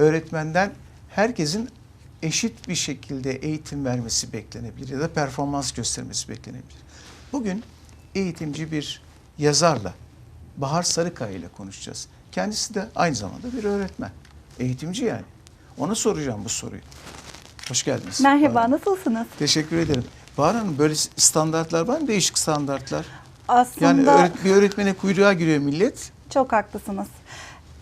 öğretmenden herkesin eşit bir şekilde eğitim vermesi beklenebilir ya da performans göstermesi beklenebilir. Bugün eğitimci bir yazarla Bahar Sarıkaya ile konuşacağız. Kendisi de aynı zamanda bir öğretmen. Eğitimci yani. Ona soracağım bu soruyu. Hoş geldiniz. Merhaba, Bahar nasılsınız? Teşekkür ederim. Bahar Hanım böyle standartlar var mı? Değişik standartlar. Aslında Yani öğret- bir öğretmene kuyruğa giriyor millet. çok haklısınız.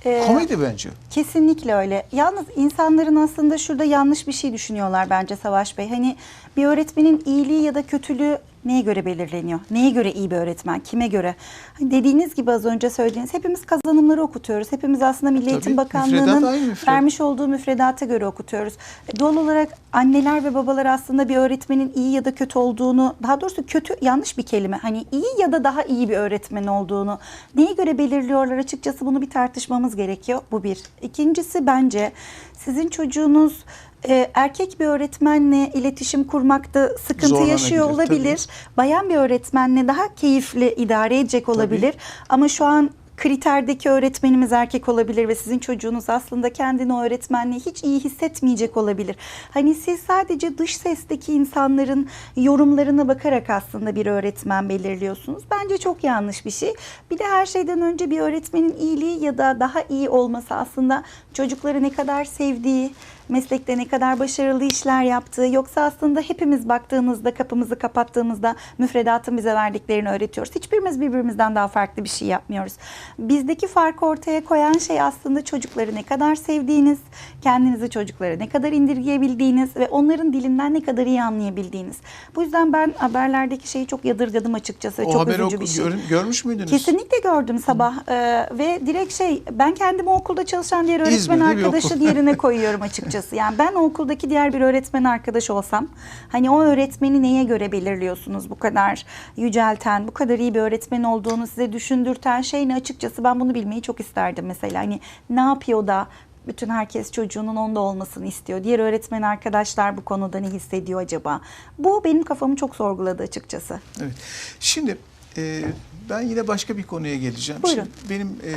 Ee, Komedi bence. Kesinlikle öyle. Yalnız insanların aslında şurada yanlış bir şey düşünüyorlar bence Savaş Bey. Hani bir öğretmenin iyiliği ya da kötülüğü neye göre belirleniyor? Neye göre iyi bir öğretmen? Kime göre? Hani dediğiniz gibi az önce söylediğiniz hepimiz kazanımları okutuyoruz. Hepimiz aslında Milli Eğitim Tabii, Bakanlığı'nın vermiş olduğu müfredata göre okutuyoruz. E, Doğal olarak anneler ve babalar aslında bir öğretmenin iyi ya da kötü olduğunu, daha doğrusu kötü yanlış bir kelime. Hani iyi ya da daha iyi bir öğretmen olduğunu neye göre belirliyorlar açıkçası bunu bir tartışmamız gerekiyor. Bu bir. İkincisi bence sizin çocuğunuz e, erkek bir öğretmenle iletişim kurmakta sıkıntı Zorlanabilir, yaşıyor olabilir. Bayan bir öğretmenle daha keyifli idare edecek olabilir. Ama şu an kriterdeki öğretmenimiz erkek olabilir ve sizin çocuğunuz aslında kendini o öğretmenle hiç iyi hissetmeyecek olabilir. Hani siz sadece dış sesteki insanların yorumlarına bakarak aslında bir öğretmen belirliyorsunuz. Bence çok yanlış bir şey. Bir de her şeyden önce bir öğretmenin iyiliği ya da daha iyi olması aslında çocukları ne kadar sevdiği, meslekte ne kadar başarılı işler yaptığı yoksa aslında hepimiz baktığımızda kapımızı kapattığımızda müfredatın bize verdiklerini öğretiyoruz. Hiçbirimiz birbirimizden daha farklı bir şey yapmıyoruz. Bizdeki farkı ortaya koyan şey aslında çocukları ne kadar sevdiğiniz, kendinizi çocuklara ne kadar indirgeyebildiğiniz ve onların dilinden ne kadar iyi anlayabildiğiniz. Bu yüzden ben haberlerdeki şeyi çok yadırgadım açıkçası. O çok haberi üzücü bir şey. gör- görmüş müydünüz? Kesinlikle gördüm sabah Ee, ve direkt şey ben kendimi okulda çalışan diğer öğretmen İzmir'de bir arkadaşı okul. yerine koyuyorum açıkçası. Yani ben o okuldaki diğer bir öğretmen arkadaş olsam hani o öğretmeni neye göre belirliyorsunuz bu kadar yücelten, bu kadar iyi bir öğretmen olduğunu size düşündürten şey ne açıkçası ben bunu bilmeyi çok isterdim mesela. Hani ne yapıyor da bütün herkes çocuğunun onda olmasını istiyor. Diğer öğretmen arkadaşlar bu konuda ne hissediyor acaba? Bu benim kafamı çok sorguladı açıkçası. Evet. Şimdi e, ben yine başka bir konuya geleceğim. Buyurun. Şimdi benim e,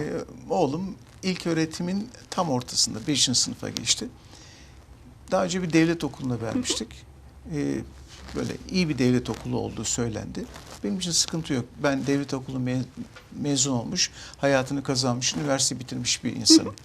oğlum ilk öğretimin tam ortasında 5. sınıfa geçti. Daha önce bir devlet okuluna vermiştik. E, böyle iyi bir devlet okulu olduğu söylendi. Benim için sıkıntı yok. Ben devlet okulu me- mezun olmuş, hayatını kazanmış, üniversite bitirmiş bir insanım.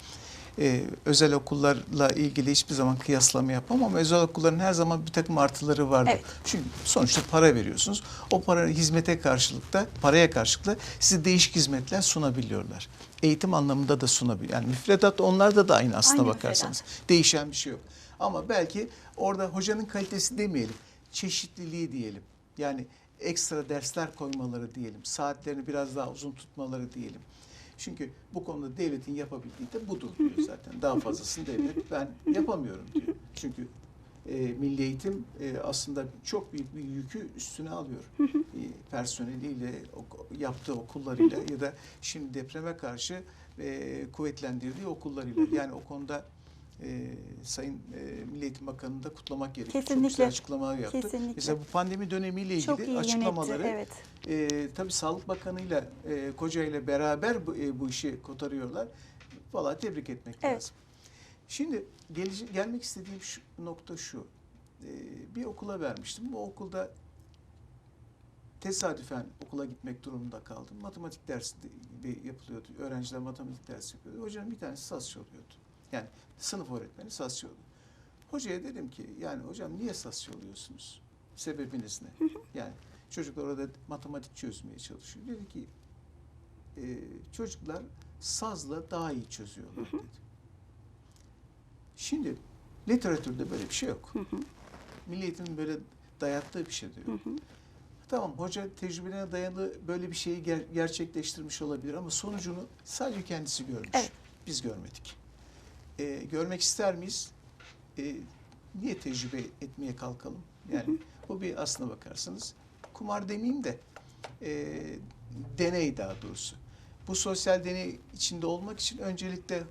Ee, özel okullarla ilgili hiçbir zaman kıyaslama yapmam ama özel okulların her zaman bir takım artıları vardır. Evet. Çünkü sonuçta para veriyorsunuz. O para hizmete karşılıkta, paraya karşılıkla size değişik hizmetler sunabiliyorlar. Eğitim anlamında da sunabiliyor. Yani müfredat onlarda da aynı aslına Aynı bakarsanız. Değişen bir şey yok. Ama belki orada hocanın kalitesi demeyelim, çeşitliliği diyelim. Yani ekstra dersler koymaları diyelim, saatlerini biraz daha uzun tutmaları diyelim. Çünkü bu konuda devletin yapabildiği de budur diyor zaten. Daha fazlasını devlet ben yapamıyorum diyor. Çünkü e, milli eğitim e, aslında çok büyük bir yükü üstüne alıyor. E, personeliyle, ok- yaptığı okullarıyla ya da şimdi depreme karşı e, kuvvetlendirdiği okullarıyla. Yani o konuda e, Sayın e, Milli Eğitim Bakanı'nı da kutlamak gerekiyor. Çok Kesinlikle. güzel açıklamalar yaptı. Kesinlikle. Mesela bu pandemi dönemiyle ilgili Çok iyi açıklamaları yönetti. Evet. e, tabii Sağlık Bakanı'yla e, Koca ile beraber bu, e, bu işi kotarıyorlar. Vallahi tebrik etmek Evet. lazım. Şimdi gelece- gelmek istediğim şu, nokta şu. E, bir okula vermiştim. Bu okulda tesadüfen okula gitmek durumunda kaldım. Matematik dersi yapılıyordu. Öğrenciler matematik dersi yapıyordu. Hocanın bir tanesi saz çalıyordu. Yani sınıf öğretmeni saz çalıyordu. Hocaya dedim ki yani hocam niye çalıyorsunuz? Sebebiniz ne? Yani çocuklar orada matematik çözmeye çalışıyor. Dedi ki e, çocuklar sazla daha iyi çözüyorlar dedi. Şimdi literatürde böyle bir şey yok. Milli eğitimin böyle dayattığı bir şey de yok. Tamam hoca tecrübelerine dayalı böyle bir şeyi ger- gerçekleştirmiş olabilir ama sonucunu sadece kendisi görmüş. Evet. Biz görmedik. Ee, görmek ister miyiz? Ee, niye tecrübe etmeye kalkalım? Yani bu bir aslına bakarsanız kumar demeyeyim de e, deney daha doğrusu. Bu sosyal deney içinde olmak için öncelikle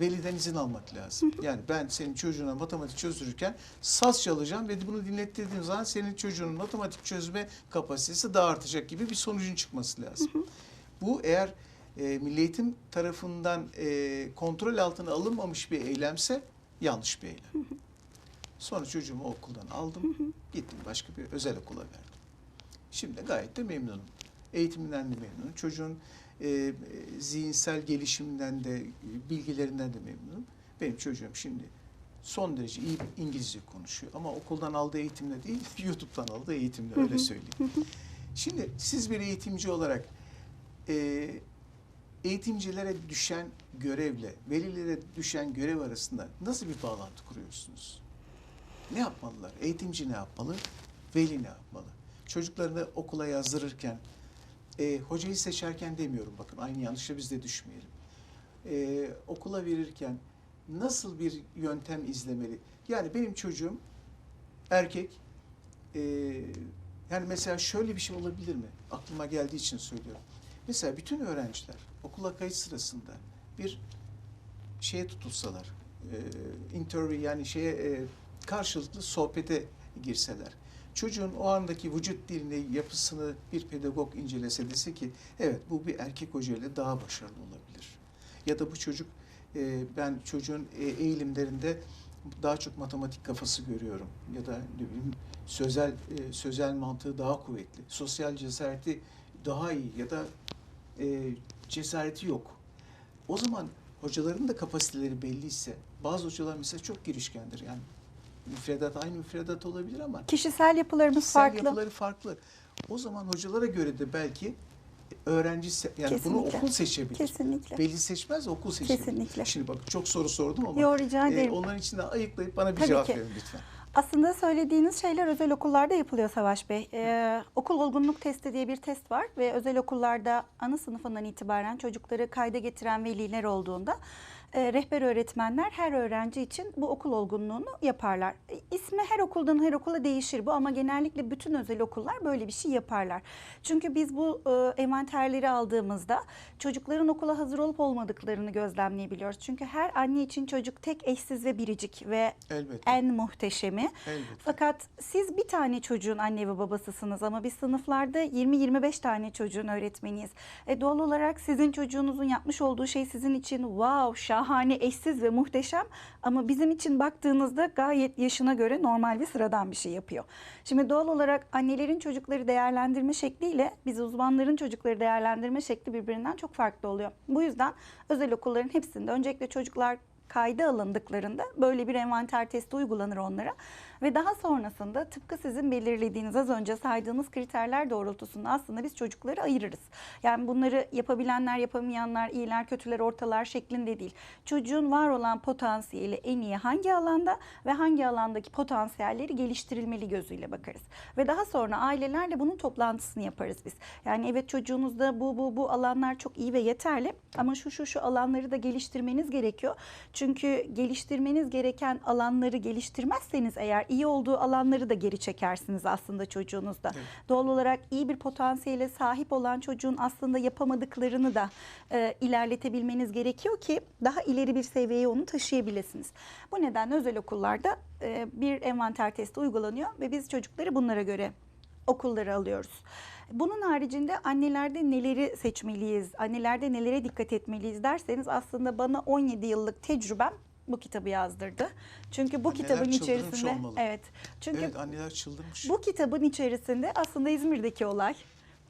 veliden izin almak lazım. Yani ben senin çocuğuna matematik çözdürürken saz çalacağım ve bunu dinlettirdiğim zaman senin çocuğunun matematik çözme kapasitesi daha artacak gibi bir sonucun çıkması lazım. Bu eğer e, Milli Eğitim tarafından e, kontrol altına alınmamış bir eylemse yanlış bir eylem. Sonra çocuğumu okuldan aldım, gittim başka bir özel okula verdim. Şimdi gayet de memnunum. Eğitiminden de memnunum. Çocuğun e, zihinsel gelişiminden de, bilgilerinden de memnunum. Benim çocuğum şimdi son derece iyi İngilizce konuşuyor. Ama okuldan aldığı eğitimle değil, YouTube'dan aldığı eğitimle öyle söyleyeyim. Şimdi siz bir eğitimci olarak e, eğitimcilere düşen görevle velilere düşen görev arasında nasıl bir bağlantı kuruyorsunuz? Ne yapmalılar? Eğitimci ne yapmalı? Veli ne yapmalı? Çocuklarını okula yazdırırken, e, hocayı seçerken demiyorum bakın aynı yanlışa biz de düşmeyelim. E, okula verirken nasıl bir yöntem izlemeli? Yani benim çocuğum erkek, e, yani mesela şöyle bir şey olabilir mi? Aklıma geldiği için söylüyorum. Mesela bütün öğrenciler okula kayıt sırasında bir şeye tutulsalar, e, interview yani şeye e, karşılıklı sohbete girseler. Çocuğun o andaki vücut dilini, yapısını bir pedagog incelese dese ki evet bu bir erkek hocayla daha başarılı olabilir. Ya da bu çocuk e, ben çocuğun e, eğilimlerinde daha çok matematik kafası görüyorum ya da ne bileyim sözel e, sözel mantığı daha kuvvetli. Sosyal cesareti daha iyi ya da e, cesareti yok. O zaman hocaların da kapasiteleri belliyse bazı hocalar mesela çok girişkendir. Yani müfredat aynı müfredat olabilir ama Kişisel yapılarımız kişisel farklı. yapıları farklı. O zaman hocalara göre de belki öğrenci se- yani bunu Kesinlikle. okul seçebilir. Kesinlikle. Veli seçmez okul seçebilir. Kesinlikle. Şimdi bak çok soru sordum ama Yo, rica ederim. onların içinden ayıklayıp bana bir Tabii cevap ki. verin lütfen. Aslında söylediğiniz şeyler özel okullarda yapılıyor Savaş Bey. Ee, okul olgunluk testi diye bir test var ve özel okullarda ana sınıfından itibaren çocukları kayda getiren veliler olduğunda e, rehber öğretmenler her öğrenci için bu okul olgunluğunu yaparlar. E, ismi her okuldan her okula değişir bu ama genellikle bütün özel okullar böyle bir şey yaparlar. Çünkü biz bu e, envanterleri aldığımızda çocukların okula hazır olup olmadıklarını gözlemleyebiliyoruz. Çünkü her anne için çocuk tek eşsiz ve biricik ve Elbette. en muhteşemi. Elbette. Fakat siz bir tane çocuğun anne ve babasısınız ama biz sınıflarda 20-25 tane çocuğun öğretmeniyiz. E doğal olarak sizin çocuğunuzun yapmış olduğu şey sizin için wow, şahane, eşsiz ve muhteşem ama bizim için baktığınızda gayet yaşına göre normal bir sıradan bir şey yapıyor. Şimdi doğal olarak annelerin çocukları değerlendirme şekliyle biz uzmanların çocukları değerlendirme şekli birbirinden çok farklı oluyor. Bu yüzden özel okulların hepsinde öncelikle çocuklar kayda alındıklarında böyle bir envanter testi uygulanır onlara ve daha sonrasında tıpkı sizin belirlediğiniz az önce saydığınız kriterler doğrultusunda aslında biz çocukları ayırırız. Yani bunları yapabilenler, yapamayanlar, iyiler, kötüler, ortalar şeklinde değil. Çocuğun var olan potansiyeli en iyi hangi alanda ve hangi alandaki potansiyelleri geliştirilmeli gözüyle bakarız. Ve daha sonra ailelerle bunun toplantısını yaparız biz. Yani evet çocuğunuzda bu bu bu alanlar çok iyi ve yeterli ama şu şu şu alanları da geliştirmeniz gerekiyor. Çünkü geliştirmeniz gereken alanları geliştirmezseniz eğer iyi olduğu alanları da geri çekersiniz aslında çocuğunuzda. Evet. Doğal olarak iyi bir potansiyele sahip olan çocuğun aslında yapamadıklarını da e, ilerletebilmeniz gerekiyor ki daha ileri bir seviyeye onu taşıyabilirsiniz. Bu nedenle özel okullarda e, bir envanter testi uygulanıyor ve biz çocukları bunlara göre okullara alıyoruz. Bunun haricinde annelerde neleri seçmeliyiz, annelerde nelere dikkat etmeliyiz derseniz aslında bana 17 yıllık tecrübem bu kitabı yazdırdı. Çünkü bu Anneler kitabın içerisinde olmalı. evet. Çünkü evet anneler çıldırmış. bu kitabın içerisinde aslında İzmir'deki olay.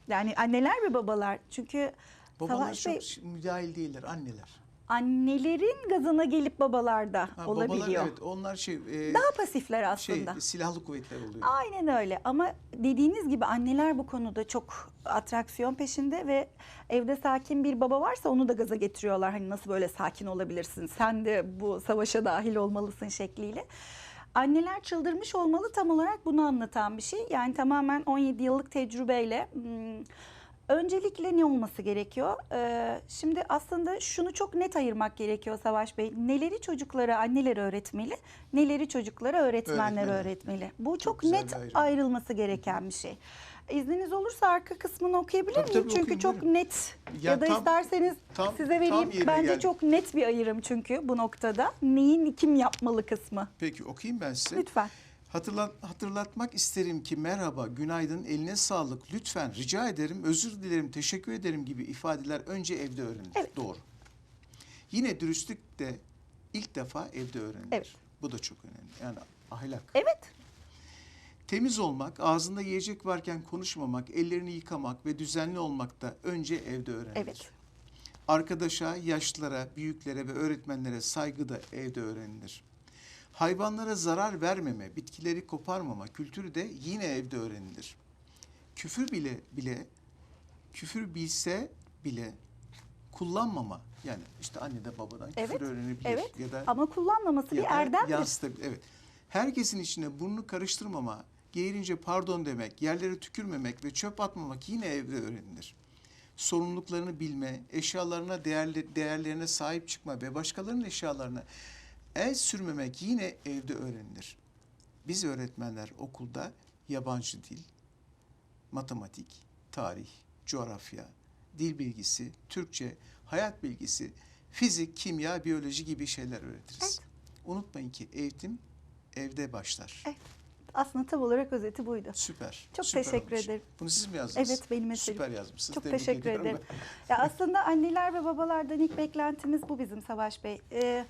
Yani anneler ve babalar. Çünkü Babalar Savaş çok Bey müdahil değiller anneler. Annelerin gazına gelip babalarda Ha, olabiliyor. Babalar evet onlar şey e, Daha pasifler şey aslında. silahlı kuvvetler oluyor. Aynen öyle ama dediğiniz gibi anneler bu konuda çok atraksiyon peşinde ve evde sakin bir baba varsa onu da gaza getiriyorlar. Hani nasıl böyle sakin olabilirsin sen de bu savaşa dahil olmalısın şekliyle. Anneler çıldırmış olmalı tam olarak bunu anlatan bir şey. Yani tamamen 17 yıllık tecrübeyle hmm, Öncelikle ne olması gerekiyor? Ee, şimdi aslında şunu çok net ayırmak gerekiyor Savaş Bey. Neleri çocuklara anneler öğretmeli, neleri çocuklara öğretmenler Öğretmenler. öğretmeli. Bu çok, güzel net ayrım. ayrılması gereken bir şey. İzniniz olursa arka kısmını okuyabilir Tabii, miyim? tabii, çünkü çok net Ya ya da tam- isterseniz tam- size tam vereyim. yerine Bence geldi. çok net bir ayrım çünkü bu noktada. Neyin kim yapmalı kısmı. Peki okuyayım ben size. Lütfen. Hatırlat, hatırlatmak isterim ki merhaba, günaydın, eline sağlık, lütfen, rica ederim, özür dilerim, teşekkür ederim gibi ifadeler önce evde öğrenilir. Evet. Doğru. Yine dürüstlük de ilk defa evde öğrenilir. Evet. Bu da çok önemli. Yani ahlak. Evet. Temiz olmak, ağzında yiyecek varken konuşmamak, ellerini yıkamak ve düzenli olmak da önce evde öğrenilir. Evet. Arkadaşa, yaşlılara, büyüklere ve öğretmenlere saygı da evde öğrenilir. Hayvanlara zarar vermeme, bitkileri koparmama kültürü de yine evde öğrenilir. Küfür bile bile küfür bilse bile kullanmama yani işte annede babadan küfür Evet. öğrenebilir Evet. ya da Ama kullanmaması bir ya da erdemdir. yansıtabilir. Evet. Herkesin içine burnunu karıştırmama, geğirince pardon demek, yerlere tükürmemek ve çöp atmamak yine evde öğrenilir. Sorumluluklarını bilme, eşyalarına değerli, değerlerine sahip çıkma ve başkalarının eşyalarına el sürmemek yine evde öğrenilir. Biz öğretmenler okulda yabancı dil, matematik, tarih, coğrafya, dil bilgisi, Türkçe, hayat bilgisi, fizik, kimya, biyoloji gibi şeyler öğretiriz. Unutmayın ki eğitim evde başlar. Evet. Aslında tam olarak özeti buydu. Süper. Çok süper teşekkür olmuş. ederim. Bunu siz mi yazdınız? Evet benim eserim. Süper yazmışsınız. Çok Tebrik teşekkür ederim. ya aslında anneler ve babalardan ilk beklentimiz bu bizim Savaş Bey. Ee,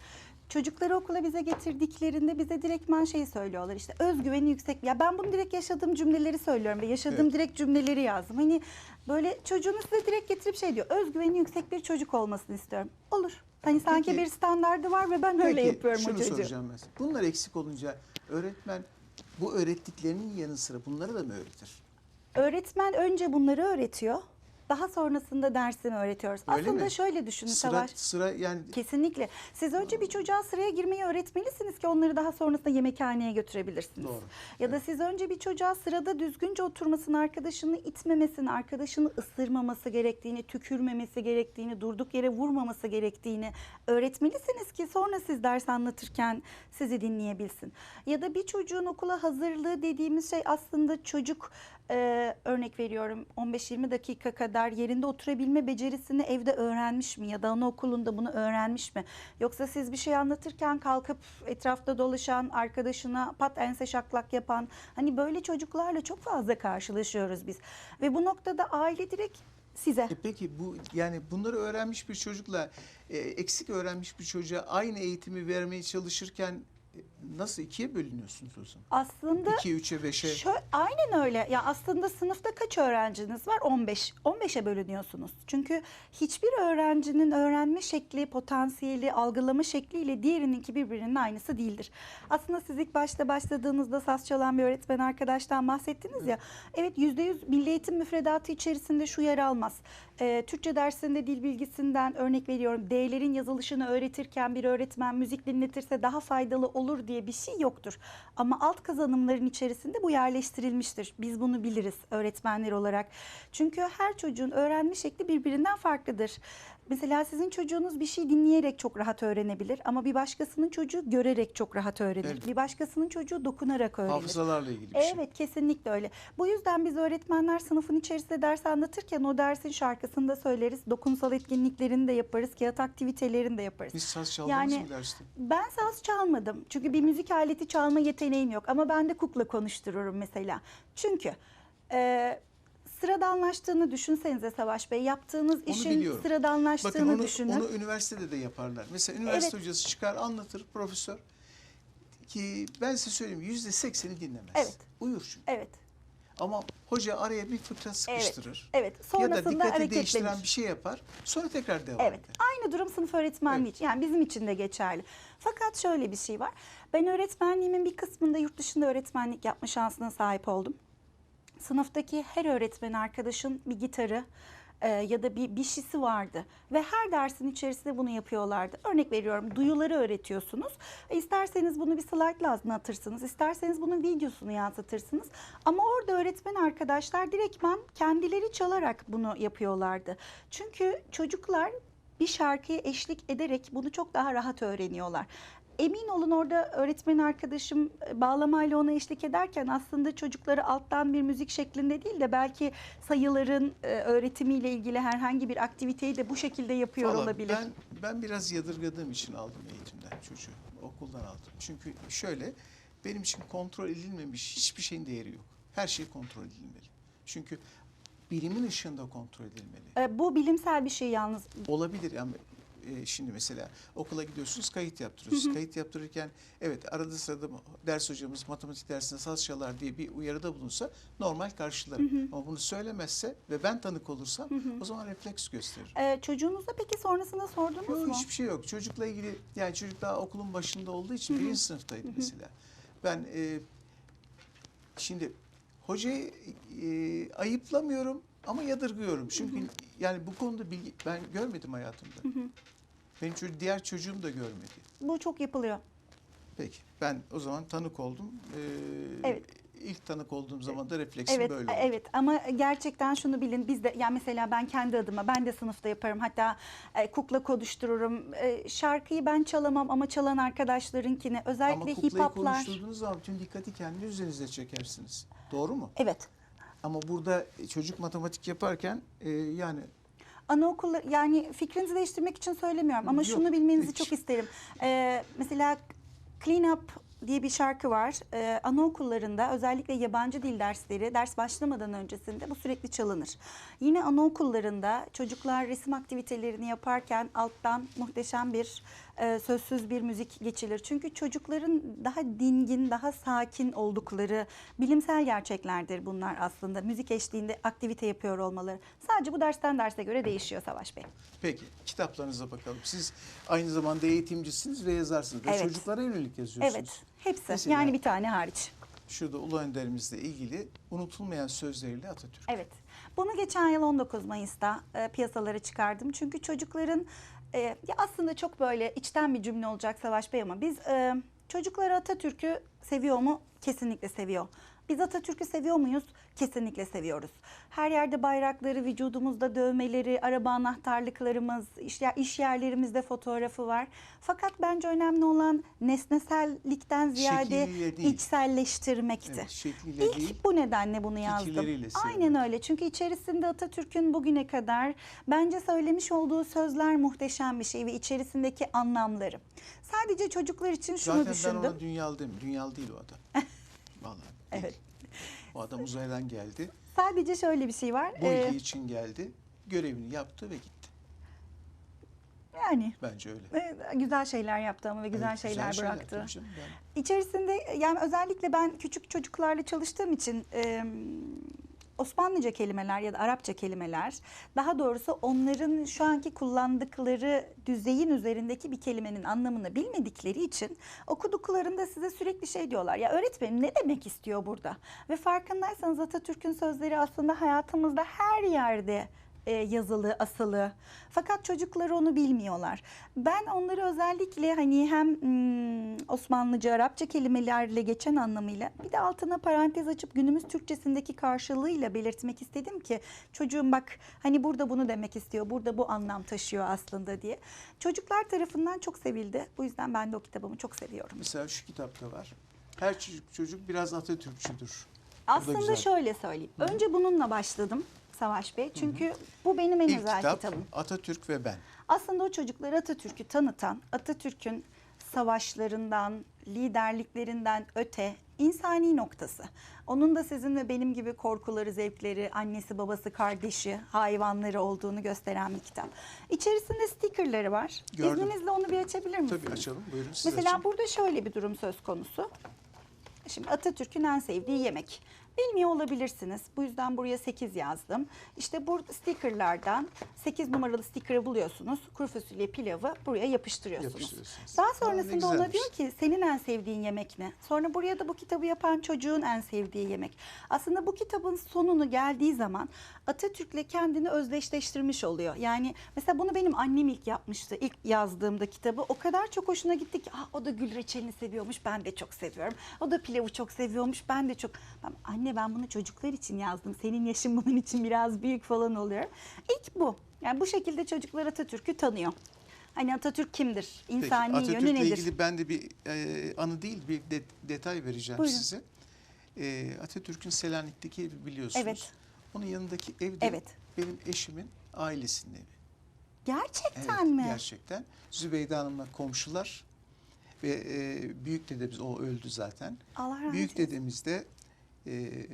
çocukları okula bize getirdiklerinde bize direktman şeyi söylüyorlar işte özgüveni yüksek. Ya ben bunu direkt yaşadığım cümleleri söylüyorum ve yaşadığım Evet. direkt cümleleri yazdım. Hani böyle çocuğunu size direkt getirip şey diyor özgüveni yüksek bir çocuk olmasını istiyorum. Olur. Hani sanki Peki- bir standardı var ve ben öyle Peki, yapıyorum o şunu çocuğu. soracağım size. Bunlar eksik olunca öğretmen bu öğrettiklerinin yanı sıra bunları da mı öğretir? Öğretmen önce bunları öğretiyor. Daha sonrasında dersini öğretiyoruz. Öyle Aslında mi? şöyle düşünün Sıra, Savaş. sıra yani Kesinlikle. Siz önce bir çocuğa sıraya girmeyi öğretmelisiniz ki onları daha sonrasında yemekhaneye götürebilirsiniz. Doğru. Ya da siz önce bir çocuğa sırada düzgünce oturmasını, arkadaşını itmemesini, arkadaşını ısırmaması gerektiğini, tükürmemesi gerektiğini, durduk yere vurmaması gerektiğini öğretmelisiniz ki sonra siz ders anlatırken sizi dinleyebilsin. Ya da bir çocuğun okula hazırlığı dediğimiz şey aslında çocuk e, örnek veriyorum 15-20 dakika kadar yerinde oturabilme becerisini evde öğrenmiş mi ya da anaokulunda bunu öğrenmiş mi? Yoksa siz bir şey anlatırken kalkıp etrafta dolaşan arkadaşına pat ense şaklak yapan hani böyle çocuklarla çok fazla karşılaşıyoruz biz. Ve bu noktada aile direkt size E peki bu yani bunları öğrenmiş bir çocukla e, eksik öğrenmiş bir çocuğa aynı eğitimi vermeye çalışırken nasıl ikiye bölünüyorsunuz o zaman? aslında 2, 3'e, 5'e. Şö- aynen öyle. Ya aslında sınıfta kaç öğrenciniz var? 15. 15'e bölünüyorsunuz. Çünkü hiçbir öğrencinin öğrenme şekli, potansiyeli, algılama şekliyle diğerininki birbirinin aynısı değildir. Aslında siz ilk başta başladığınızda saz çalan bir öğretmen arkadaştan bahsettiniz ya. Evet %100 milli eğitim müfredatı içerisinde şu yer almaz. Ee, Türkçe dersinde dil bilgisinden örnek veriyorum. D'lerin yazılışını öğretirken bir öğretmen müzik dinletirse daha faydalı olur diye bir şey yoktur. Ama alt kazanımların içerisinde bu yerleştirilmiştir. Biz bunu biliriz öğretmenler olarak. Çünkü her çocuğun öğrenme şekli birbirinden farklıdır. Mesela sizin çocuğunuz bir şey dinleyerek çok rahat öğrenebilir ama bir başkasının çocuğu görerek çok rahat öğrenir. Evet. Bir başkasının çocuğu dokunarak öğrenir. Hafızalarla ilgili bir şey. Evet kesinlikle öyle. Bu yüzden biz öğretmenler sınıfın içerisinde ders anlatırken o dersin şarkısını da söyleriz. Dokunsal etkinliklerini de yaparız. Kağıt aktivitelerini de yaparız. Biz saz çaldınız Yani- mı derste? Ben saz çalmadım. Çünkü bir müzik aleti çalma yeteneğim yok. Ama ben de kukla konuştururum mesela. Çünkü e, sıradanlaştığını düşünsenize Savaş Bey. Yaptığınız Onu işin biliyorum. sıradanlaştığını Bakın onu, düşünün. onu üniversitede de yaparlar. Mesela üniversite Evet. hocası çıkar anlatır profesör ki ben size söyleyeyim yüzde sekseni dinlemez. Evet. Uyur çünkü. Evet. Ama hoca araya bir fıkra sıkıştırır. Evet. Ya da Sonrasında dikkati değiştiren bir şey yapar. Sonra tekrar devam Evet. eder. Aynı durum sınıf öğretmenliği Evet. için. Yani bizim için de geçerli. Fakat şöyle bir şey var. Ben öğretmenliğimin bir kısmında yurt dışında öğretmenlik yapma şansına sahip oldum. Sınıftaki her öğretmen arkadaşın bir gitarı e, ya da bir bir şeysi vardı ve her dersin içerisinde bunu yapıyorlardı. Örnek veriyorum duyuları öğretiyorsunuz. E, isterseniz bunu bir slide'la anlatırsınız. isterseniz bunun videosunu yansıtırsınız. Ama orada öğretmen arkadaşlar direktmen kendileri çalarak bunu yapıyorlardı. Çünkü çocuklar bir şarkıya eşlik ederek bunu çok daha rahat öğreniyorlar. Emin olun orada öğretmen arkadaşım e, bağlamayla ona eşlik ederken aslında çocukları alttan bir müzik şeklinde değil de belki sayıların e, öğretimiyle ilgili herhangi bir aktiviteyi de bu şekilde yapıyor Vallahi olabilir. Ben, ben biraz yadırgadığım için aldım eğitimden çocuğu. Okuldan aldım. Çünkü şöyle benim için kontrol edilmemiş hiçbir şeyin değeri yok. Her şey kontrol edilmeli. Çünkü bilimin ışığında kontrol edilmeli. E, bu bilimsel bir şey yalnız. Olabilir yani e, şimdi mesela okula gidiyorsunuz kayıt yaptırıyorsunuz. Kayıt yaptırırken evet arada sırada ders hocamız matematik dersinde saz çalar diye bir uyarıda bulunsa normal karşılarım. Ama bunu söylemezse ve ben tanık olursam o zaman refleks gösterir. E, çocuğunuza peki sonrasında sordunuz Yok mu? hiçbir şey yok. Çocukla ilgili yani çocuk daha okulun başında olduğu için birinci sınıftaydı mesela. Ben e, şimdi hocayı e, ayıplamıyorum ama yadırgıyorum. Çünkü yani bu konuda bilgi ben görmedim hayatımda. Benim çocuk, diğer çocuğum da görmedi. Bu çok yapılıyor. Peki ben o zaman tanık oldum. Ee, Evet. İlk tanık olduğum zaman da refleksim Evet, böyle oldu. evet ama gerçekten şunu bilin biz de yani mesela ben kendi adıma ben de sınıfta yaparım hatta e, kukla konuştururum. E, şarkıyı ben çalamam ama çalan arkadaşlarınkini Ama özellikle hip kuklayı hoplar. konuşturduğunuz zaman tüm dikkati kendi üzerinize çekersiniz. Doğru mu? Evet. Ama burada çocuk matematik yaparken e, yani Anaokulları yani fikrinizi değiştirmek için söylemiyorum ama Yok, şunu bilmenizi hiç. çok isterim. Ee, mesela Clean Up diye bir şarkı var. Ee, anaokullarında özellikle yabancı dil dersleri ders başlamadan öncesinde bu sürekli çalınır. Yine anaokullarında çocuklar resim aktivitelerini yaparken alttan muhteşem bir e, sözsüz bir müzik geçilir. Çünkü çocukların daha dingin, daha sakin oldukları bilimsel gerçeklerdir bunlar aslında. Müzik eşliğinde aktivite yapıyor olmaları. Sadece bu dersten derse göre değişiyor Savaş Bey. peki kitaplarınıza bakalım. Siz aynı zamanda eğitimcisiniz ve yazarsınız. Ve Evet. çocuklara yönelik yazıyorsunuz. Evet, hepsi. Mesela- Yani bir tane hariç. Şurada Ulu Önderimizle ilgili unutulmayan sözleriyle Atatürk. Evet. Bunu geçen yıl 19 Mayıs'ta e, piyasalara çıkardım. Çünkü çocukların e, ya aslında çok böyle içten bir cümle olacak Savaş Bey ama biz e, çocukları Atatürk'ü seviyor mu? Kesinlikle seviyor. Biz Atatürk'ü seviyor muyuz? Kesinlikle seviyoruz. Her yerde bayrakları, vücudumuzda dövmeleri, araba anahtarlıklarımız, iş, iş yerlerimizde fotoğrafı var. Fakat bence önemli olan nesnesellikten ziyade değil. içselleştirmekti. Evet, şekliyle İlk değil, bu nedenle bunu yazdım. Aynen öyle. Çünkü içerisinde Atatürk'ün bugüne kadar bence söylemiş olduğu sözler muhteşem bir şey ve içerisindeki anlamları. Sadece çocuklar için şunu Zaten ben düşündüm. ona dünyalı demiyorum. Dünyalı değil o adam. Vallahi. Evet. O adam uzaydan geldi. Sadece şöyle bir şey var. Bu Ee, ilgi için geldi. Görevini yaptı ve gitti. yani Bence öyle. güzel şeyler yaptı ama ve güzel Evet, şeyler bıraktı. tabii canım. Yani İçerisinde yani özellikle ben küçük çocuklarla çalıştığım için e, Osmanlıca kelimeler ya da Arapça kelimeler daha doğrusu onların şu anki kullandıkları düzeyin üzerindeki bir kelimenin anlamını bilmedikleri için okuduklarında size sürekli şey diyorlar. Ya öğretmenim ne demek istiyor burada? Ve farkındaysanız Atatürk'ün sözleri aslında hayatımızda her yerde e, yazılı, asılı. Fakat çocuklar onu bilmiyorlar. Ben onları özellikle hani hem hmm, Osmanlıca, Arapça kelimelerle geçen anlamıyla bir de altına parantez açıp günümüz Türkçesindeki karşılığıyla belirtmek istedim ki çocuğum bak hani burada bunu demek istiyor, burada bu anlam taşıyor aslında diye. Çocuklar tarafından çok sevildi. Bu yüzden ben de o kitabımı çok seviyorum. mesela şu kitapta var. Her çocuk çocuk biraz Atatürkçüdür. Aslında şöyle söyleyeyim. Önce bununla başladım Savaş Bey. Çünkü bu benim en İlk özel kitap kitabım. Atatürk ve ben. Aslında o çocuklara Atatürk'ü tanıtan, Atatürk'ün savaşlarından, liderliklerinden öte insani noktası. Onun da sizin ve benim gibi korkuları, zevkleri, annesi, babası, kardeşi, hayvanları olduğunu gösteren bir kitap. İçerisinde stickerları var. Gördüm. İzninizle onu bir açabilir misiniz? Tabii açalım. Buyurun siz Mesela açın. burada şöyle bir durum söz konusu. Şimdi Atatürk'ün en sevdiği yemek. Bilmiyor olabilirsiniz. Bu yüzden buraya 8 yazdım. İşte bu stickerlardan 8 numaralı sticker'ı buluyorsunuz. Kuru fasulye pilavı buraya yapıştırıyorsunuz. Yapıştırıyorsunuz. Daha Aa, sonrasında ona güzelmiş. diyor ki senin en sevdiğin yemek ne? Sonra buraya da bu kitabı yapan çocuğun en sevdiği yemek. Aslında bu kitabın sonunu geldiği zaman Atatürk'le kendini özdeşleştirmiş oluyor. Yani mesela bunu benim annem ilk yapmıştı. İlk yazdığımda kitabı o kadar çok hoşuna gitti ki ah, o da gül reçelini seviyormuş ben de çok seviyorum. O da pilavı çok seviyormuş ben de çok. Ben, anne ben bunu çocuklar için yazdım. Senin yaşın bunun için biraz büyük falan oluyor. İlk bu. Yani bu şekilde çocuklar Atatürk'ü tanıyor. Hani Atatürk kimdir? Peki, İnsani yönü Atatürk'le nedir? ilgili ben de bir e, anı değil bir de- detay vereceğim Buyurun. size. E, Atatürk'ün Selanik'teki evi biliyorsunuz. Evet. Onun yanındaki evde Evet. benim eşimin ailesinin evi. Gerçekten Evet, mi? Gerçekten. Zübeyde Hanım'la komşular Ve e, büyük dedemiz o öldü zaten. Allah rahmet Büyük dedemiz de e,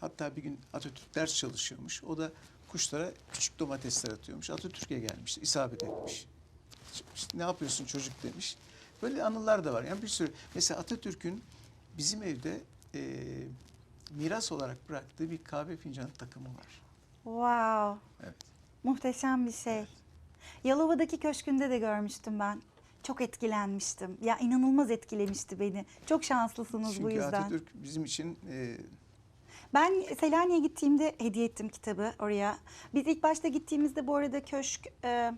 hatta bir gün Atatürk ders çalışıyormuş. O da kuşlara küçük domatesler atıyormuş. Atatürk'e gelmiş, isabet etmiş. İşte ne yapıyorsun çocuk demiş. Böyle anılar da var. Yani bir sürü. Mesela Atatürk'ün bizim evde e, miras olarak bıraktığı bir kahve fincanı takımı var. Wow. Evet. Muhteşem bir şey. Yalova'daki köşkünde de görmüştüm ben. Çok etkilenmiştim. Ya inanılmaz etkilemişti beni. Çok şanslısınız Çünkü bu yüzden. Atatürk bizim için e, Ben Selanik'e gittiğimde hediye ettim kitabı oraya. Biz ilk başta gittiğimizde bu arada köşk e,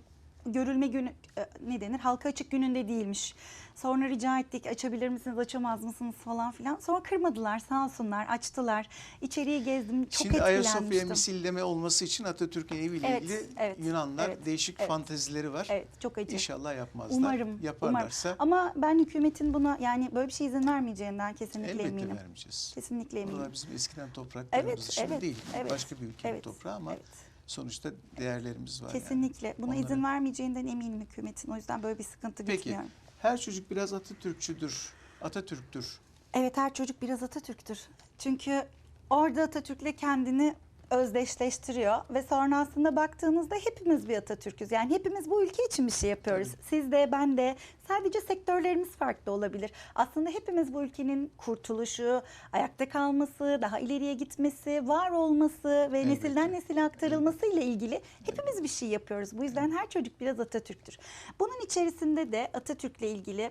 görülme günü e, ne denir halka açık gününde değilmiş. Sonra rica ettik açabilir misiniz açamaz mısınız falan filan. Sonra kırmadılar sağ olsunlar açtılar. İçeriği gezdim çok Şimdi. Ayasofya misilleme olması için Atatürk'ün eviyle Evet, ilgili evet, Yunanlar evet, değişik evet. fantezileri var. Evet çok acı. İnşallah yapmazlar. Umarım. Yaparlarsa umarım. Ama ben hükümetin buna yani böyle bir şey izin vermeyeceğinden kesinlikle elbette eminim. vermeyeceğiz. Kesinlikle eminim. Buralar bizim eskiden topraklarımız Evet, şimdi evet, değil. evet, Başka bir ülkenin evet, toprağı ama evet. Sonuçta değerlerimiz var. yani. Kesinlikle. Buna Onlara- izin vermeyeceğinden eminim hükümetin. O yüzden böyle bir sıkıntı Peki gitmiyorum. her çocuk biraz Atatürkçüdür. Atatürk'tür. Evet her çocuk biraz Atatürk'tür. Çünkü orada Atatürk'le kendini özdeşleştiriyor ve sonra aslında baktığınızda hepimiz bir Atatürk'üz. Yani hepimiz bu ülke için bir şey yapıyoruz. Siz de ben de sadece sektörlerimiz farklı olabilir. Aslında hepimiz bu ülkenin kurtuluşu, ayakta kalması, daha ileriye gitmesi, var olması ve Elbette. nesilden nesile aktarılması ile ilgili hepimiz bir şey yapıyoruz. Bu yüzden her çocuk biraz Atatürk'tür. Bunun içerisinde de Atatürk'le ilgili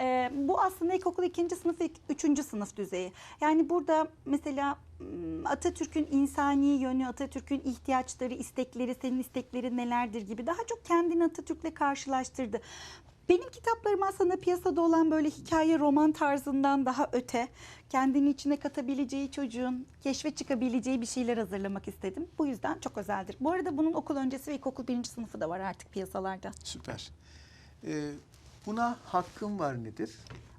ee, bu aslında ilkokul ikinci sınıf, üçüncü sınıf düzeyi. Yani burada mesela Atatürk'ün insani yönü, Atatürk'ün ihtiyaçları, istekleri, senin isteklerin nelerdir gibi daha çok kendini Atatürk'le karşılaştırdı. Benim kitaplarım aslında piyasada olan böyle hikaye roman tarzından daha öte, kendini içine katabileceği çocuğun keşfe çıkabileceği bir şeyler hazırlamak istedim. Bu yüzden çok özeldir. Bu arada bunun okul öncesi ve ilkokul birinci sınıfı da var artık piyasalarda. Süper. Ee, buna hakkım var nedir?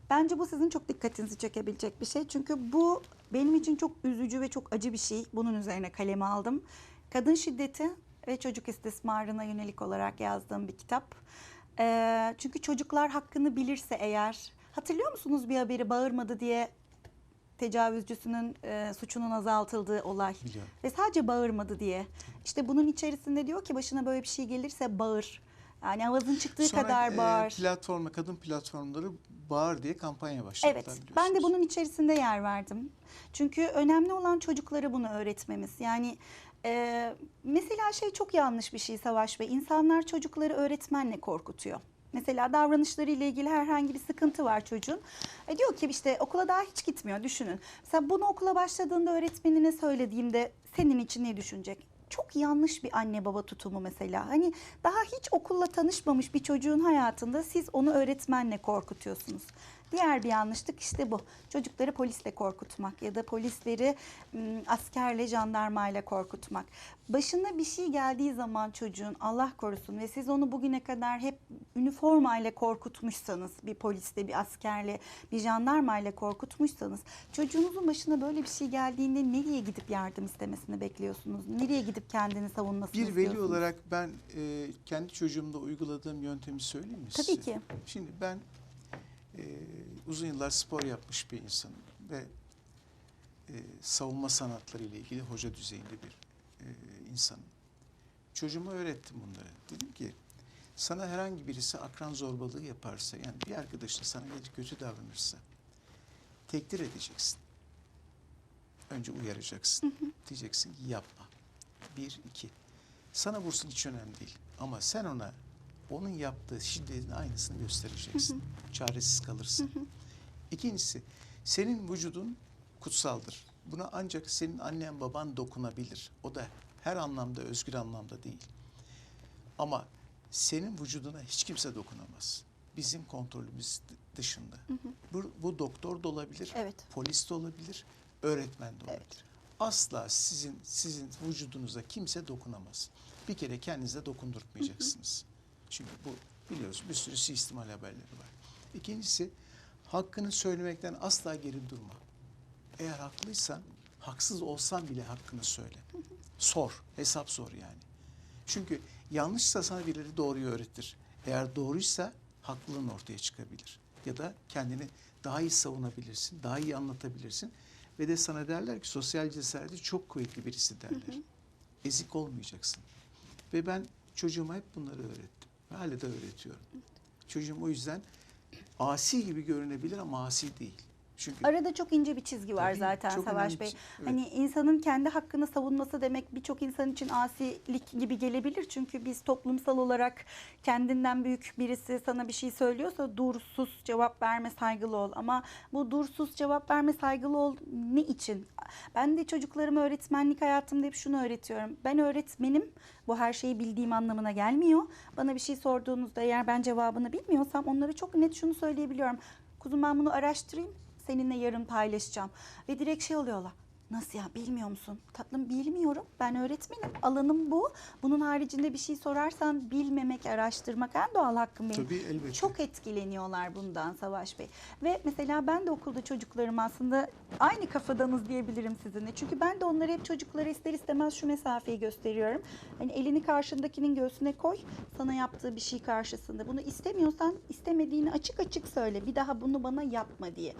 Bence bu sizin çok dikkatinizi çekebilecek bir şey. Çünkü bu benim için çok üzücü ve çok acı bir şey. Bunun üzerine kaleme aldım. Kadın şiddeti ve çocuk istismarına yönelik olarak yazdığım bir kitap. Ee, çünkü çocuklar hakkını bilirse eğer... Hatırlıyor musunuz bir haberi bağırmadı diye tecavüzcüsünün e, suçunun azaltıldığı olay. Biliyorum. Ve sadece bağırmadı diye. İşte bunun içerisinde diyor ki başına böyle bir şey gelirse bağır. Yani avazın çıktığı Sonra kadar e, bağır. platforma, kadın platformları bağır diye kampanya başlattılar Evet, ben de bunun içerisinde yer verdim. Çünkü önemli olan çocuklara bunu öğretmemiz. Yani e, mesela şey çok yanlış bir şey Savaş Bey. İnsanlar çocukları öğretmenle korkutuyor. Mesela davranışlarıyla ilgili herhangi bir sıkıntı var çocuğun. E diyor ki işte okula daha hiç gitmiyor düşünün. Mesela bunu okula başladığında öğretmenine söylediğimde senin için ne düşünecek? Çok yanlış bir anne baba tutumu mesela. Hani daha hiç okulla tanışmamış bir çocuğun hayatında siz onu öğretmenle korkutuyorsunuz. Diğer bir yanlışlık işte bu. Çocukları polisle korkutmak ya da polisleri askerle, jandarmayla korkutmak. Başına bir şey geldiği zaman çocuğun Allah korusun ve siz onu bugüne kadar hep üniformayla korkutmuşsanız, bir polisle, bir askerle, bir jandarmayla korkutmuşsanız çocuğunuzun başına böyle bir şey geldiğinde nereye gidip yardım istemesini bekliyorsunuz? Nereye gidip kendini savunmasını Bir veli olarak ben e, kendi çocuğumda uyguladığım yöntemi söyleyeyim mi size? Tabii ki. Şimdi ben e, uzun yıllar spor yapmış bir insanım ve e, savunma sanatları ile ilgili hoca düzeyinde bir e, insanım. Çocuğuma öğrettim bunları. Dedim ki sana herhangi birisi akran zorbalığı yaparsa yani bir arkadaşın sana gelir kötü davranırsa tekdir edeceksin. Önce uyaracaksın. Diyeceksin ki yapma. Bir, iki. Sana vursun hiç önemli değil. Ama sen ona onun yaptığı şiddetin aynısını göstereceksin. Çaresiz kalırsın. İkincisi, senin vücudun kutsaldır. Buna ancak senin annen baban dokunabilir. O da her anlamda özgür anlamda değil. Ama senin vücuduna hiç kimse dokunamaz. Bizim kontrolümüz dışında. Bu, bu doktor da olabilir, Evet. polis de olabilir, öğretmen de olabilir. Evet. Asla sizin sizin vücudunuza kimse dokunamaz. Bir kere kendinize dokundurtmayacaksınız. Çünkü bu biliyoruz bir sürü suistimal haberleri var. İkincisi hakkını söylemekten asla geri durma. Eğer haklıysan haksız olsan bile hakkını söyle. Sor, hesap sor yani. Çünkü yanlışsa sana birileri doğruyu öğretir. Eğer doğruysa haklılığın ortaya çıkabilir. Ya da kendini daha iyi savunabilirsin, daha iyi anlatabilirsin. Ve de sana derler ki sosyal cesareti çok kuvvetli birisi derler. Ezik olmayacaksın. Ve ben çocuğuma hep bunları öğrettim. Hala da öğretiyorum. Çocuğum o yüzden asi gibi görünebilir ama asi değil. Çünkü Arada çok ince bir çizgi var Tabii, zaten çok Savaş önemli bir Bey. şey. Evet. Hani insanın kendi hakkını savunması demek birçok insan için asilik gibi gelebilir. Çünkü biz toplumsal olarak kendinden büyük birisi sana bir şey söylüyorsa dur sus cevap verme saygılı ol. Ama bu dur sus cevap verme saygılı ol ne için? Ben de çocuklarıma öğretmenlik hayatımda hep şunu öğretiyorum. Ben öğretmenim. Bu her şeyi bildiğim anlamına gelmiyor. Bana bir şey sorduğunuzda eğer ben cevabını bilmiyorsam onlara çok net şunu söyleyebiliyorum. Kuzum ben bunu araştırayım seninle yarın paylaşacağım. Ve direkt şey oluyorlar. Nasıl ya bilmiyor musun? Tatlım bilmiyorum. Ben öğretmenim. Alanım bu. Bunun haricinde bir şey sorarsan bilmemek, araştırmak en doğal hakkım benim. Tabii, elbette. Çok etkileniyorlar bundan Savaş Bey. Ve mesela ben de okulda çocuklarım aslında aynı kafadanız diyebilirim sizinle. Çünkü ben de onlara hep çocuklara ister istemez şu mesafeyi gösteriyorum. Hani elini karşındakinin göğsüne koy. Sana yaptığı bir şey karşısında. Bunu istemiyorsan istemediğini açık açık söyle. Bir daha bunu bana yapma diye.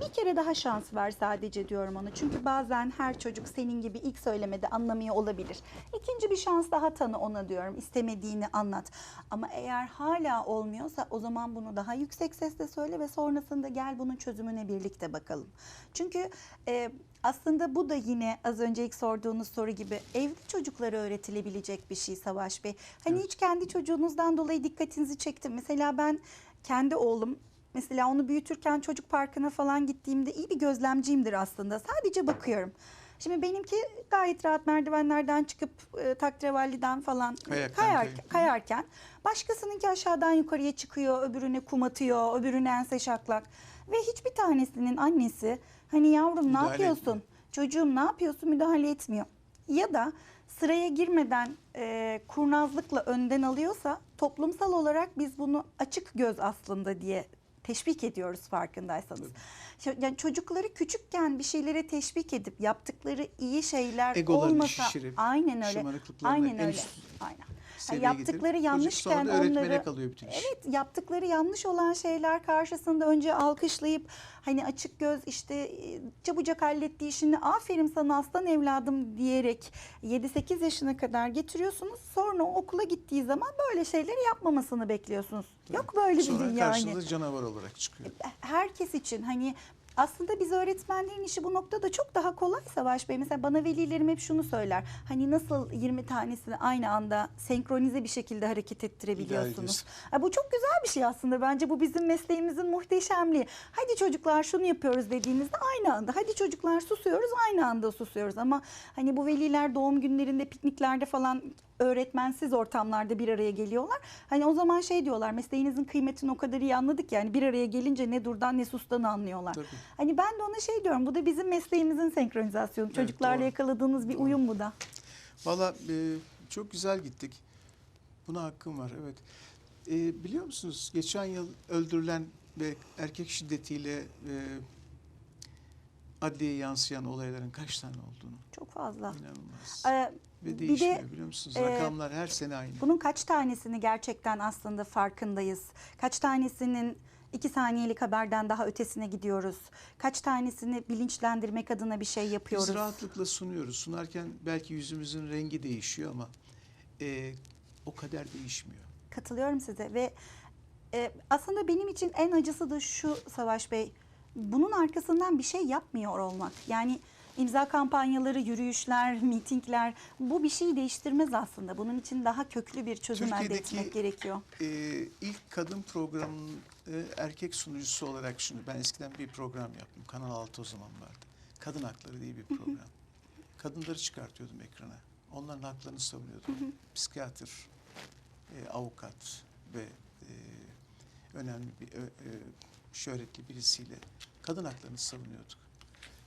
Bir kere daha şans ver sadece diyorum ona. Çünkü bazen her çocuk senin gibi ilk söylemede anlamıyor olabilir. İkinci bir şans daha tanı ona diyorum. İstemediğini anlat. Ama eğer hala olmuyorsa o zaman bunu daha yüksek sesle söyle ve sonrasında gel bunun çözümüne birlikte bakalım. Çünkü e, aslında bu da yine az önce ilk sorduğunuz soru gibi evli çocuklara öğretilebilecek bir şey Savaş Bey. Hani hiç kendi çocuğunuzdan dolayı dikkatinizi çektim. Mesela ben kendi oğlum Mesela onu büyütürken çocuk parkına falan gittiğimde iyi bir gözlemciyimdir aslında. Sadece bakıyorum. Şimdi benimki gayet rahat merdivenlerden çıkıp e, takrevalliden falan Kayarken, kayar, kayıyor. kayarken başkasınınki aşağıdan yukarıya çıkıyor, öbürüne kum atıyor, öbürüne ense şaklak. Ve hiçbir tanesinin annesi hani yavrum ne Müdahale yapıyorsun? etmiyor. Çocuğum ne yapıyorsun müdahale etmiyor. Ya da sıraya girmeden e, kurnazlıkla önden alıyorsa toplumsal olarak biz bunu açık göz aslında diye teşvik ediyoruz farkındaysanız. Şu- Yani çocukları küçükken bir şeylere teşvik edip yaptıkları iyi şeyler Egolarını olmasa şişirip, aynen öyle. Aynen en öyle. üst Yani seviyeye yaptıkları getirip, yanlışken sonra öğretmene onları kalıyor bütün iş. Evet, yaptıkları yanlış olan şeyler karşısında önce alkışlayıp hani açık göz işte e, çabucak hallettiği işini aferin sana aslan evladım diyerek 7-8 yaşına kadar getiriyorsunuz. Sonra okula gittiği zaman böyle şeyleri yapmamasını bekliyorsunuz. Yok böyle bir sonra dünya hani. karşınıza canavar olarak çıkıyor. Herkes için hani aslında biz öğretmenlerin işi bu noktada çok daha kolay Savaş Bey. Mesela bana velilerim hep şunu söyler. Hani nasıl 20 tanesini aynı anda senkronize bir şekilde hareket ettirebiliyorsunuz. Ha, bu çok güzel bir şey aslında. Bence bu bizim mesleğimizin muhteşemliği. Hadi çocuklar şunu yapıyoruz dediğimizde aynı anda. Hadi çocuklar susuyoruz aynı anda susuyoruz. Ama hani bu veliler doğum günlerinde pikniklerde falan öğretmensiz ortamlarda bir araya geliyorlar. Hani o zaman şey diyorlar mesleğinizin kıymetini o kadar iyi anladık yani bir araya gelince ne durdan ne sustan anlıyorlar. Tabii. Hani ben de ona şey diyorum bu da bizim mesleğimizin senkronizasyonu. Evet, Çocuklarla doğru. yakaladığınız bir Doğru. uyum bu da. Valla e, çok güzel gittik. Buna hakkım var evet. E, biliyor musunuz geçen yıl öldürülen ve erkek şiddetiyle e, adliyeye yansıyan olayların kaç tane olduğunu Çok fazla. inanılmaz. Ee, ve bir değişmiyor de biliyor musunuz? e, Rakamlar her sene aynı. Bunun kaç tanesini gerçekten aslında farkındayız? Kaç tanesinin iki saniyelik haberden daha ötesine gidiyoruz? Kaç tanesini bilinçlendirmek adına bir şey yapıyoruz? Biz rahatlıkla sunuyoruz. Sunarken belki yüzümüzün rengi değişiyor ama e, o kadar değişmiyor. Katılıyorum size ve e, aslında benim için en acısı da şu Savaş Bey. Bunun arkasından bir şey yapmıyor olmak. Yani imza kampanyaları, yürüyüşler, mitingler bu bir şeyi değiştirmez aslında. Bunun için daha köklü bir çözüm elde Türkiye'deki- etmek gerekiyor. Ee, ilk kadın programının e, erkek sunucusu olarak şunu ben eskiden bir program yaptım. Kanal 6 o zaman vardı. Kadın Hakları diye bir program. Kadınları çıkartıyordum ekrana. Onların haklarını savunuyordum. Psikiyatr, e, avukat ve e, önemli bir ö- e, şöhretli birisiyle kadın haklarını savunuyorduk.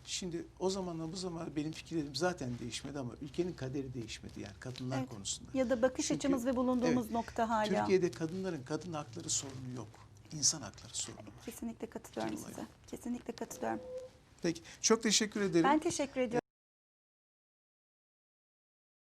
Şimdi o zamanla bu zamana benim fikirlerim zaten değişmedi ama ülkenin kaderi değişmedi yani kadınlar Evet. konusunda. Ya da bakış Çünkü- açımız ve bulunduğumuz Evet. nokta hala. Türkiye'de kadınların kadın hakları sorunu yok. İnsan hakları sorunu var. Kesinlikle katılıyorum Vallahi. size. Kesinlikle katılıyorum. Peki çok teşekkür ederim. Ben teşekkür ediyorum.